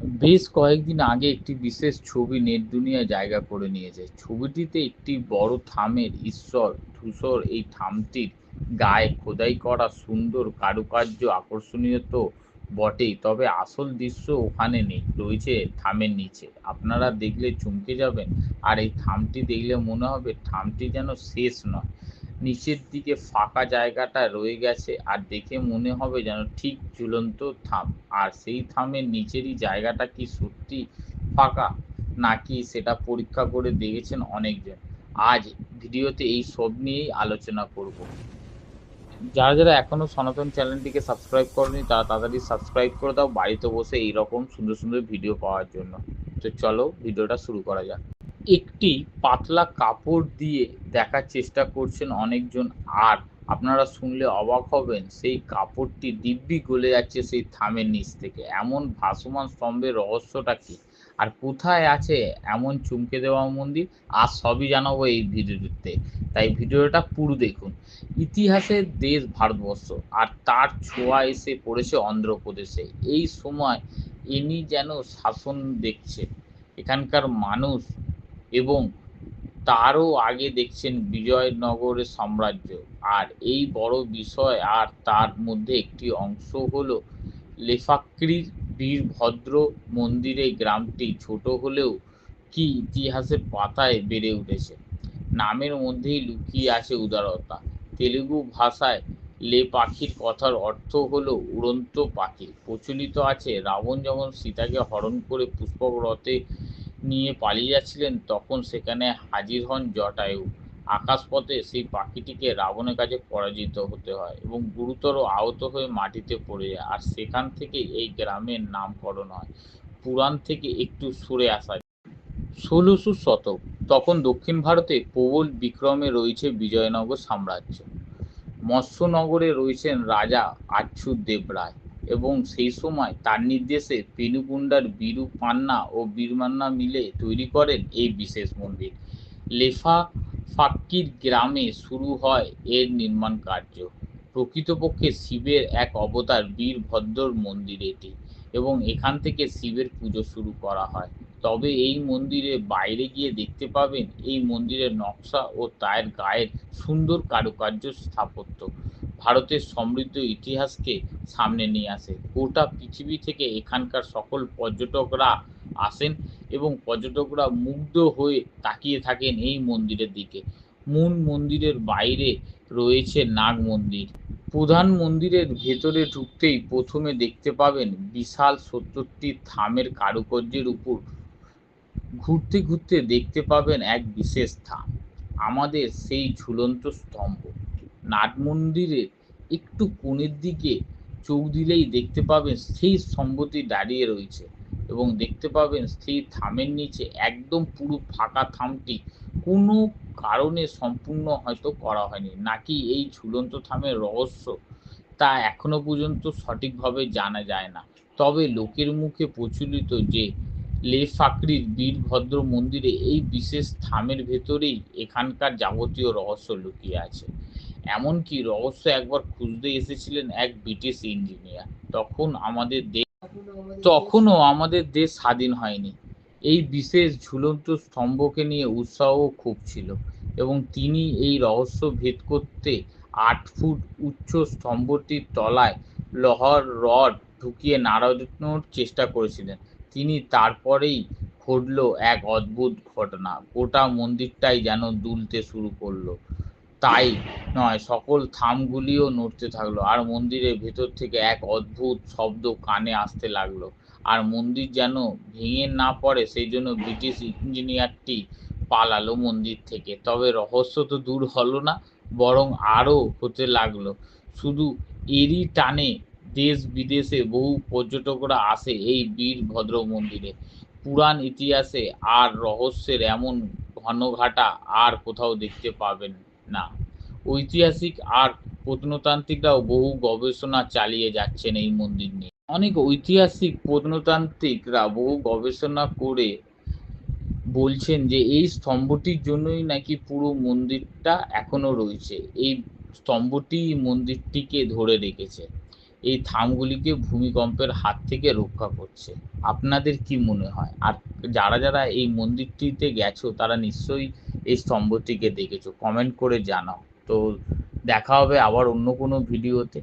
বেশ কয়েকদিন আগে একটি বিশেষ ছবি নেট দুনিয়ায় জায়গা করে নিয়েছে। ছবিটিতে একটি বড় থামের ঈশ্বর ধূসর এই থামটির গায়ে খোদাই করা সুন্দর কারুকার্য আকর্ষণীয় তো বটেই, তবে আসল দৃশ্য ওখানে নেই, রয়েছে থামের নিচে। আপনারা দেখলে চমকে যাবেন, আর এই থামটি দেখলে মনে হবে থামটি যেন শেষ নয়। নিচের দিকে ফাঁকা জায়গাটা রয়ে গেছে, আর দেখে মনে হবে যেন ঠিক ঝুলন্ত থাম। আর সেই থামের নিচেরই জায়গাটা কি সত্যি ফাঁকা? নাকি সেটা পরীক্ষা করে দেখেছেন অনেকজন। আজ ভিডিওতে এই সব নিয়েই আলোচনা করব। যারা যারা এখনও সনাতন চ্যানেলটিকে সাবস্ক্রাইব করেনি তারা তাড়াতাড়ি সাবস্ক্রাইব করে দাও। বাড়িতে বসে এইরকম সুন্দর সুন্দর ভিডিও পাওয়ার জন্য। তো চলো ভিডিওটা শুরু করা যাক। একটি পাতলা কাপড় দিয়ে দেখার চেষ্টা করছেন অনেকজন। আর আপনারা শুনলে অবাক হবেন, সেই কাপড়টি দিব্যি গলে যাচ্ছে সেই থামের নিচ থেকে। এমন ভাসমান স্তম্ভের রহস্যটা কি? আর কোথায় আছে এমন চমকে দেওয়া মন্দির? আর সবই জানাব এই ভিডিওতে। তাই ভিডিওটা পুরো দেখুন। ইতিহাসের দেশ ভারতবর্ষ, আর তার ছোঁয়া এসে পড়েছে অন্ধ্রপ্রদেশে। এই সময় ইনি যেন শাসন দেখছে এখানকার মানুষ এবং তারও আগে দেখছেন বিজয়নগরের সাম্রাজ্য। আর এই বড় বিষয় আর তার মধ্যে একটি অংশ হলো লেফাক্রির বীরভদ্র মন্দিরে গ্রামটি ছোট হলেও কি ইতিহাসের পাতায় বেড়ে উঠেছে। নামের মধ্যেই লুকিয়ে আছে উদারতা। তেলুগু ভাষায় লে পাখির কথার অর্থ হলো উড়ন্ত পাখি। প্রচলিত আছে রাবণ যখন সীতাকে হরণ করে পুষ্পক রথে নিয়ে পালিয়ে যাচ্ছিলেন, তখন সেখানে হাজির হন জটায়ু। আকাশপথে সেই পাখিটিকে রাবণের কাছে পরাজিত হতে হয় এবং গুরুতর আহত হয়ে মাটিতে পড়ে যায়। আর সেখান থেকে এই গ্রামের নামকরণ হয়। পুরাণ থেকে একটু সরে আসা ষোলোশো শতক, তখন দক্ষিণ ভারতে প্রবল বিক্রমে রয়েছে বিজয়নগর সাম্রাজ্য। মৎস্যনগরে রয়েছেন রাজা আচ্ছুত দেবরায় এবং সেই সময় তার নির্দেশে পেনুকুন্ডার বীরু পান্না ও বীরমান্না মিলে তৈরি করেন এই বিশেষ মন্দির। লেফা ফাক্কির গ্রামে শুরু হয় এর নির্মাণ কার্য। প্রকৃতপক্ষে শিবের এক অবতার বীরভদ্রর মন্দির এটি এবং এখান থেকে শিবের পুজো শুরু করা হয়। তবে এই মন্দিরে বাইরে গিয়ে দেখতে পাবেন এই মন্দিরের নকশা ও তার গায়ের সুন্দর কারুকার্য স্থাপত্য। ভারতের সমৃদ্ধ ইতিহাসকে সামনে নিয়ে আসে। গোটা পৃথিবী থেকে এখানকার সকল পর্যটকরা আসেন এবং পর্যটকরা মুগ্ধ হয়ে তাকিয়ে থাকেন এই মন্দিরের দিকে। মূল মন্দিরের বাইরে রয়েছে নাগ মন্দির। প্রধান মন্দিরের ভেতরে ঢুকতেই প্রথমে দেখতে পাবেন বিশাল সত্তরটি থামের কারুকার্যের উপর। ঘুরতে ঘুরতে দেখতে পাবেন এক বিশেষ থাম, আমাদের সেই ঝুলন্ত স্তম্ভ। নাট মন্দিরের একটু কোণের দিকে চোখ দিলেই দেখতে পাবেন সেই স্তম্ভটি দাঁড়িয়ে রয়েছে এবং দেখতে পাবেন সেই থামের নিচে একদম পুরো ফাঁকা থামটি কোনো কারণে সম্পূর্ণ হয়তো করা হয়নি। নাকি এই ঝুলন্ত থামের রহস্য তা এখনও পর্যন্ত সঠিকভাবে জানা যায় না। তবে লোকের মুখে প্রচলিত যে লে ফাকরির বীরভদ্র মন্দিরে এই বিশেষ থামের ভেতরেই এখানকার যাবতীয় রহস্য লুকিয়ে আছে। এমনকি রহস্য একবার খুঁজতে এসেছিলেন এক ব্রিটিশ ইঞ্জিনিয়ার। তখন আমাদের দেশ তখনও আমাদের দেশ স্বাধীন হয়নি। এই বিশেষ ঝুলন্ত স্তম্ভকে নিয়ে উৎসাহ খুব ছিল এবং তিনি এই রহস্য ভেদ করতে আট ফুট উচ্চ স্তম্ভটির তলায় লহর রড ঢুকিয়ে নাড়ানোর চেষ্টা করেছিলেন। তিনি তারপরেই ঘটল এক অদ্ভুত ঘটনা। গোটা মন্দিরটাই যেন দুলতে শুরু করল। তাই নয়, সকল থামগুলিও নড়তে থাকল। আর মন্দিরের ভেতর থেকে এক অদ্ভুত শব্দ কানে আসতে লাগল। আর মন্দির যেন ভেঙে না পড়ে, সেই জন্য ব্রিটিশ ইঞ্জিনিয়ারটি পালালো মন্দির থেকে। তবে রহস্য তো দূর হলো না, বরং আরও হতে লাগল। শুধু এরই টানে দেশ বিদেশে বহু পর্যটকরা আসে এই বীরভদ্র মন্দিরে। পুরাণ ইতিহাসে আর রহস্যের এমন ঘনঘাটা আর কোথাও দেখতে পাবেন না। ঐতিহাসিক আর প্রত্নতান্ত্রিকরাও বহু গবেষণা চালিয়ে যাচ্ছেন এই মন্দির নিয়ে। অনেক ঐতিহাসিক প্রত্নতান্ত্রিকরা বহু গবেষণা করে বলছেন যে এই স্তম্ভটির জন্যই নাকি পুরো মন্দিরটা এখনও রয়েছে। এই স্তম্ভটি মন্দিরটিকে ধরে রেখেছে। এই থামগুলিকে ভূমিকম্পের হাত থেকে রক্ষা করছে। আপনাদের কি মনে হয়? আর যারা যারা এই মন্দিরটিতে গেছো, তারা নিশ্চয়ই এই স্তম্ভটিকে দেখেছ কমেন্ট করে জানাও। তো দেখা হবে আবার অন্য কোনো ভিডিওতে